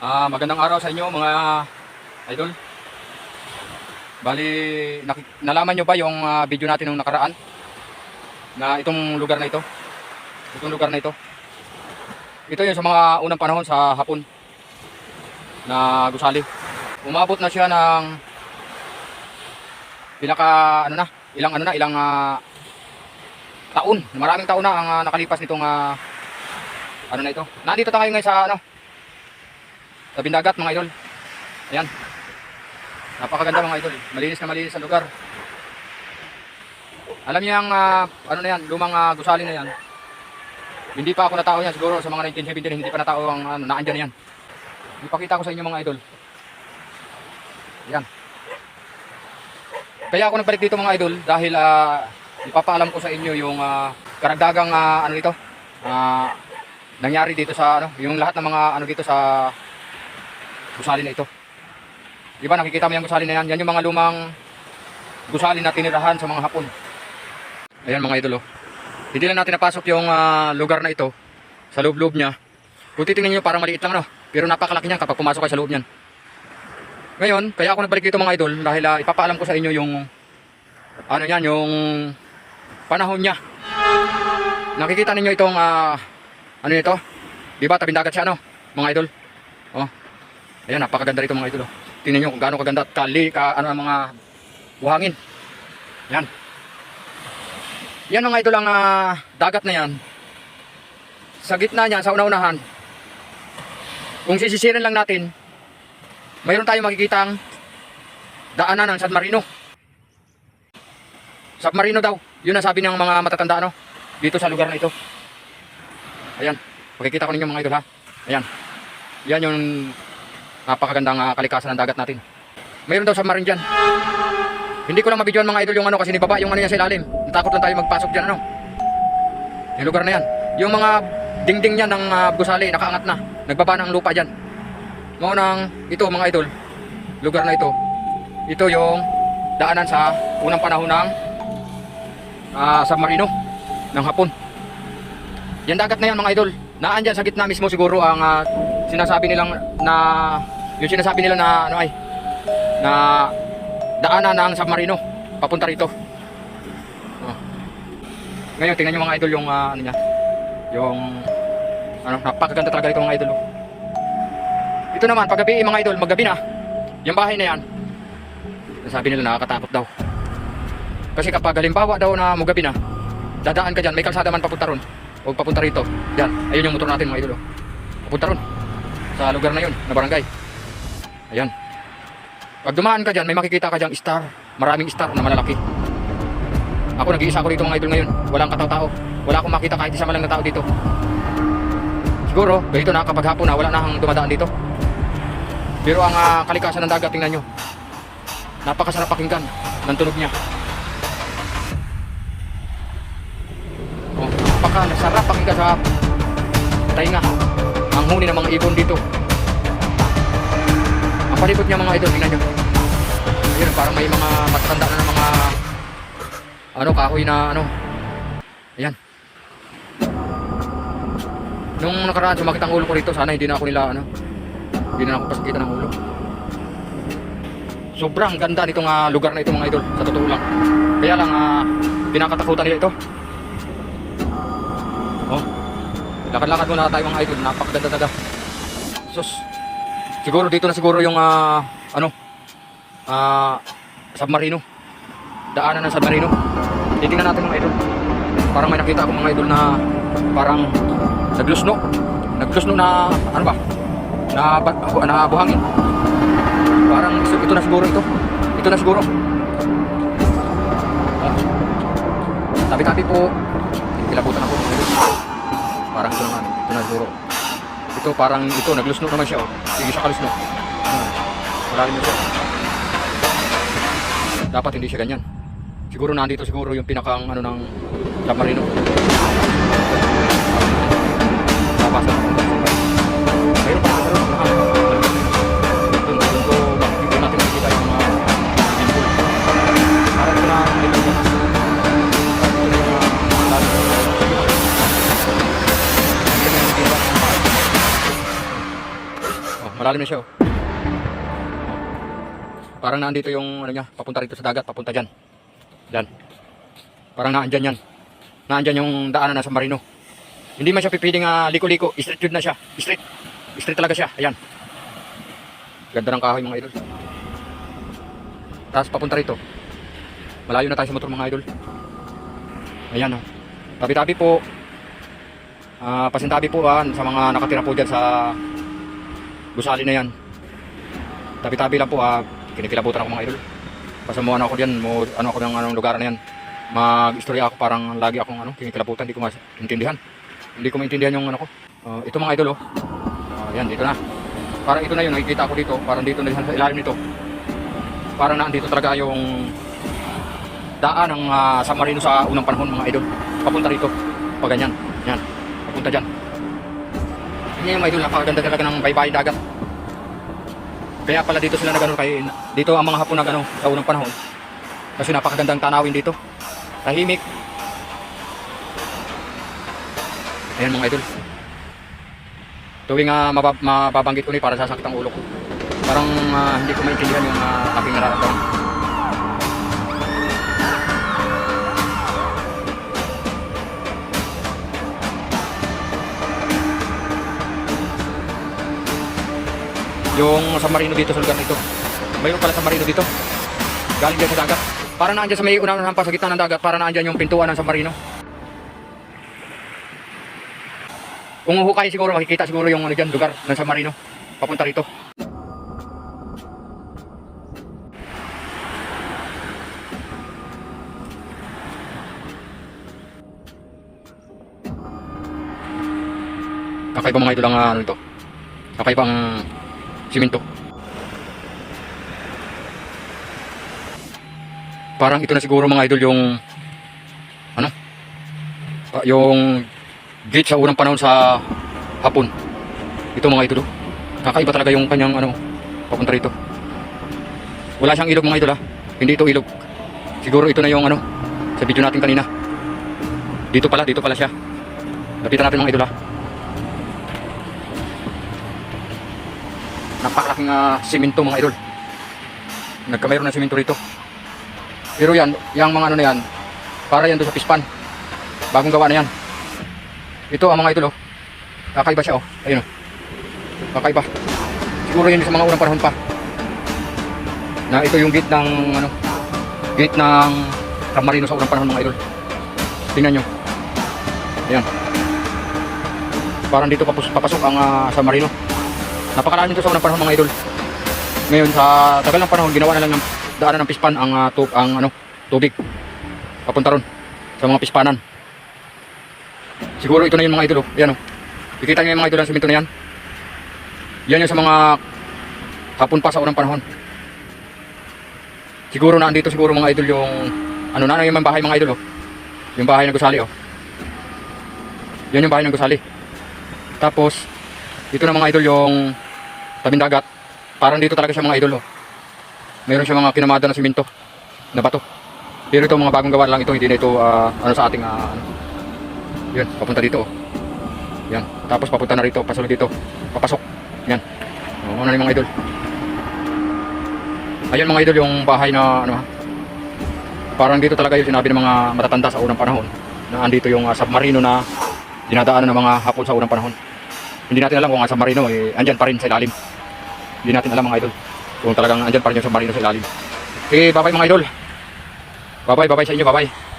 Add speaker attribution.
Speaker 1: Ah, magandang araw sa inyo mga idol. Bali, nalaman nyo ba yung uh, video natin nung nakaraan? Na itong lugar na ito. Itong lugar na ito. Ito yung sa mga unang panahon sa hapon na gusali. Umabot na siya ng pinaka ano na, ilang ano na, ilang uh, taon. Maraming taon na ang ah, nakalipas nitong ah, ano na ito. Nandito tayo ngayon sa ano, sa Bindagat mga idol. Ayan. Napakaganda mga idol. Malinis na malinis ang lugar. Alam niyo yung ah, ano na yan, lumang ah, gusali na yan. Hindi pa ako natao yan siguro sa mga 1970 hindi pa natao ang ano, naandyan yan. Ipakita ko sa inyo mga idol. Ayan. Kaya ako nagbalik dito mga idol dahil ah, ipapaalam ko sa inyo yung ah, karagdagang ah, ano dito. Ah, nangyari dito sa ano, yung lahat ng mga ano dito sa gusali na ito. Di ba nakikita mo yung gusali na yan? Yan yung mga lumang gusali na tinirahan sa mga hapon. Ayan mga idol oh. Hindi lang natin napasok yung ah, lugar na ito sa loob-loob niya. Kung titingnan niyo parang maliit lang no. Pero napakalaki niya kapag pumasok kayo sa loob niyan. Ngayon, kaya ako nagbalik dito mga idol dahil ah, ipapaalam ko sa inyo yung ano yan, yung panahon niya. Nakikita ninyo itong ah, ano ito? Di ba tabindagat siya no, mga idol? Oh. Ayan, napakaganda rito mga idol. Oh. Tingnan niyo kung gaano kaganda at kali, ka, ano ang mga buhangin. Yan. Yan mga idol ang ah, dagat na yan. Sa gitna niya, sa una-unahan, kung sisisirin lang natin, mayroon tayong makikitang daanan ng San Marino. Submarino daw. Yun ang sabi ng mga matatanda no? dito sa lugar na ito. Ayan. Makikita ko ninyo mga idol ha. Ayan. Yan yung napakagandang ah, kalikasan ng dagat natin. Mayroon daw submarine dyan. Hindi ko lang mabidyoan mga idol yung ano kasi nibaba yung ano yan sa ilalim. Natakot lang tayo magpasok dyan ano. Yung lugar na yan. Yung mga dingding niya ng uh, gusali nakaangat na. Nagbaba ng lupa dyan. Ngunang ito mga idol, lugar na ito. Ito yung daanan sa unang panahon ng ah, submarino ng hapon. Yan dagat na yan mga idol. Naan dyan sa gitna mismo siguro ang ah, sinasabi nilang na yung sinasabi nila na ano ay na daanan ng submarino papunta rito. Oh. Ngayon tingnan niyo mga idol yung ah, ano niya. Yung ano napakaganda talaga rito mga idol. oh. Ito naman paggabi mga idol, maggabi na. Yung bahay na yan. Sabi nila nakakatakot daw. Kasi kapag halimbawa daw na mugabi na, dadaan ka dyan, may kalsada man papunta ron. O papunta rito. Yan, ayun yung motor natin mga idol. oh. Papunta ron. Sa lugar na yun, na barangay. Ayan. Pag dumaan ka dyan, may makikita ka dyan star. Maraming star na malalaki. Ako nag-iisa ako dito mga idol ngayon. Walang katao-tao. Wala akong makita kahit isa man lang na tao dito. Siguro, ganito na kapag hapon na, wala na ang dumadaan dito. Pero ang ah, kalikasan ng dagat, tingnan nyo. Napakasarap pakinggan ng tunog niya. Oh, pakinggan sa tainga. Ang huni ng mga ibon dito. Ang palibot niya mga idol, tingnan nyo. Ayun, parang may mga matatanda na ng mga ano, kahoy na ano. Ayan. Nung nakaraan, sumakit ang ulo ko rito. Sana hindi na ako nila ano. Hindi na ako pasakitan ng ulo. Sobrang ganda nitong ah, lugar na ito mga idol, sa totoo lang. Kaya lang, uh, pinakatakutan nila ito. Oh, lakad-lakad muna tayo mga idol, napakaganda talaga. Sus, siguro dito na siguro yung, ah, ano, ah, submarino. Daanan ng submarino. Titingnan natin mga idol. Parang may nakita ako mga idol na parang naglusno. Naglusno na, ano ba, na, na buhangin. Parang ito, na siguro ito. Ito na siguro. Ah. Tabi-tabi po. Kilabutan ako. Parang ito naman. Ito na siguro. Ito parang ito. Naglusno naman siya. Oh. Sige siya kalusno. Hmm. Wala rin. Dapat hindi siya ganyan. Siguro nandito siguro yung pinakang ano ng submarino. Malalim na siya oh. Parang naandito yung ano niya, papunta rito sa dagat, papunta dyan. Dyan. Parang naandyan yan. Naandyan yung daanan na sa Marino. Hindi man siya pipiling ah, liko-liko, straight yun na siya. Straight. Straight talaga siya. Ayan. Ganda ng kahoy mga idol. Tapos papunta rito. Malayo na tayo sa motor mga idol. Ayan oh. Tabi-tabi po. Ah, pasintabi po ah, sa mga nakatira po dyan sa gusali na yan. Tabi-tabi lang po ah, kinikilabutan ako mga idol. Pasamuhan ako diyan, mo ano ako ng anong lugar na yan. Mag-istorya ako parang lagi akong ano, kinikilabutan, hindi ko maintindihan. Hindi ko maintindihan yung ano ko. Ah, ito mga idol oh. Ah, yan, dito na. Parang ito na yun, nakikita ko dito, parang dito na sa ilalim nito. Parang naandito talaga yung daan ng ah, San Marino sa unang panahon mga idol. Papunta rito. Pag ganyan. Yan. Papunta dyan. Yan yung mga idol, napakaganda talaga ng baybayin dagat. Kaya pala dito sila nagano kay dito ang mga hapon na gano sa unang panahon. Kasi napakagandang tanawin dito. Tahimik. Ayan mga idol. Tuwing uh, mabab mababanggit ko ni para sasakit ang ulo ko. Parang ah, hindi ko maintindihan yung uh, aking nararamdaman. Yung San Marino dito sa lugar nito. Mayroon pala San Marino dito. Galing dyan sa dagat. Para naandyan sa may unang hampas sa gitna ng dagat, para naandyan yung pintuan ng San Marino. Kung uhukay siguro, makikita siguro yung ano dyan, lugar ng San Marino. Papunta rito. Kakaiba mga ito lang ah, ano ito. Kakaibang simento. Parang ito na siguro mga idol yung ano? Ah, Yung gate sa unang panahon sa hapon. Ito mga idol. oh. Kakaiba talaga yung kanyang ano papunta rito. Wala siyang ilog mga idol ha. Hindi ito ilog. Siguro ito na yung ano sa video natin kanina. Dito pala, dito pala siya. Lapitan natin mga idol ha. Napakalaking uh, simento mga idol. Nagkamayroon ng simento rito. Pero yan, yung mga ano na yan, para yan doon sa pispan. Bagong gawa na yan. Ito ang mga idol oh. Kakaiba siya oh. Ayun oh. Kakaiba. Siguro yun sa mga unang panahon pa. Na ito yung gate ng ano, gate ng San Marino sa unang panahon mga idol. Tingnan nyo. Ayan. Parang dito papasok ang uh, San Marino. Napakarami ito sa unang panahon mga idol. Ngayon sa tagal ng panahon ginawa na lang ng daanan ng pispan ang uh, tub, ang ano, tubig. Papunta ron sa mga pispanan. Siguro ito na yung mga idol. Oh. Yan oh. Ikita niyo yung mga idol ng simento na yan. Yan yung sa mga hapon pa sa unang panahon. Siguro na andito siguro mga idol yung ano na yung bahay mga idol oh. Yung bahay ng gusali oh. Yan yung bahay ng gusali. Tapos dito na mga idol yung tabing dagat. Parang dito talaga siya mga idol. Oh. Meron siya mga kinamada na simento na bato. Pero ito mga bagong gawa lang ito, hindi na ito ah, ano sa ating ah, ano. Yun, papunta dito. Oh. Yan. Tapos papunta na rito, pasulod dito. Papasok. Yan. Oh, ano na mga idol. Ayan mga idol yung bahay na ano ha. Parang dito talaga yung sinabi ng mga matatanda sa unang panahon na andito yung ah, submarino na dinadaanan ng mga hapon sa unang panahon. Hindi natin alam kung ang San Marino eh, andyan pa rin sa ilalim. Hindi natin alam mga idol. Kung talagang andyan pa rin yung San Marino sa ilalim. Okay, bye-bye mga idol. Bye-bye, bye-bye sa inyo, bye-bye.